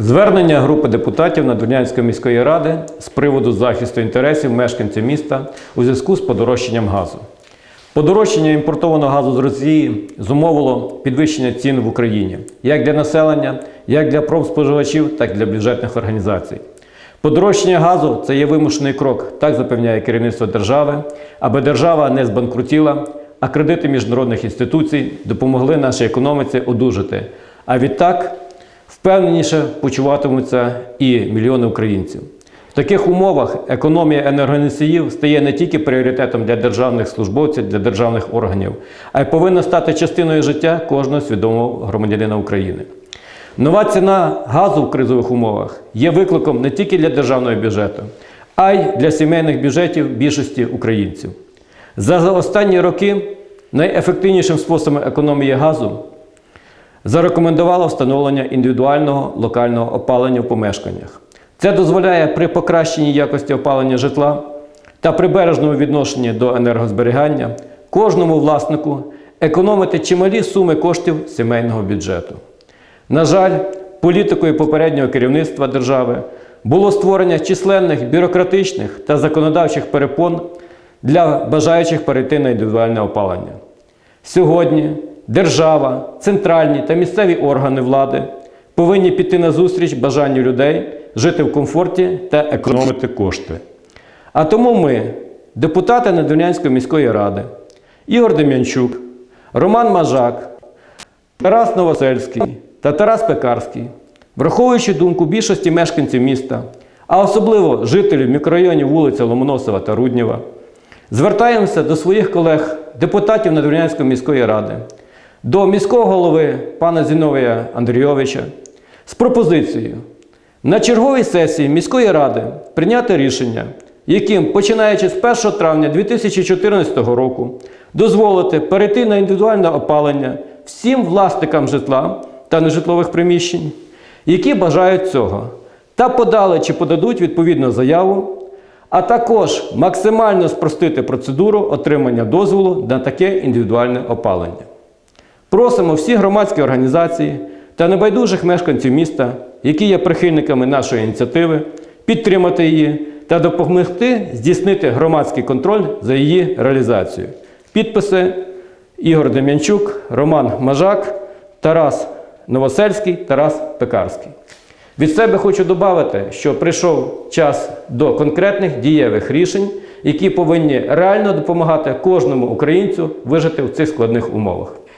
Звернення групи депутатів Надвірнянської міської ради з приводу захисту інтересів мешканців міста у зв'язку з подорожчанням газу. Подорожчання імпортованого газу з Росії зумовило підвищення цін в Україні як для населення, як для промспоживачів, так і для бюджетних організацій. Подорожчання газу це є вимушений крок, так запевняє керівництво держави, аби держава не збанкрутіла, а кредити міжнародних інституцій допомогли нашій економіці одужати. А відтак впевненіше почуватимуться і мільйони українців. В таких умовах економія енергоносіїв стає не тільки пріоритетом для державних службовців, для державних органів, а й повинна стати частиною життя кожного свідомого громадянина України. Нова ціна газу в кризових умовах є викликом не тільки для державного бюджету, а й для сімейних бюджетів більшості українців. За останні роки найефективнішим способом економії газу зарекомендувало встановлення індивідуального локального опалення в помешканнях. Це дозволяє при покращенні якості опалення житла та при бережному відношенні до енергозберігання кожному власнику економити чималі суми коштів сімейного бюджету. На жаль, політикою попереднього керівництва держави було створення численних бюрократичних та законодавчих перепон для бажаючих перейти на індивідуальне опалення. Сьогодні держава, центральні та місцеві органи влади повинні піти на зустріч бажанню людей жити в комфорті та економити кошти. А тому ми, депутати Надвірнянської міської ради, Ігор Дем'янчук, Роман Мажак, Тарас Новосельський та Тарас Пекарський, враховуючи думку більшості мешканців міста, а особливо жителів мікрорайонів вулиця Ломоносова та Руднєва, звертаємося до своїх колег, депутатів Надвірнянської міської ради, до міського голови пана Зіновія Андрійовича з пропозицією на черговій сесії міської ради прийняти рішення, яким, починаючи з 1 травня 2014 року, дозволити перейти на індивідуальне опалення всім власникам житла та нежитлових приміщень, які бажають цього, та подали чи подадуть відповідну заяву, а також максимально спростити процедуру отримання дозволу на таке індивідуальне опалення. Просимо всі громадські організації та небайдужих мешканців міста, які є прихильниками нашої ініціативи, підтримати її та допомогти здійснити громадський контроль за її реалізацією. Підписи Ігор Дем'янчук, Роман Мажак, Тарас Новосельський, Тарас Пекарський. Від себе хочу додати, що прийшов час до конкретних дієвих рішень, які повинні реально допомагати кожному українцю вижити в цих складних умовах.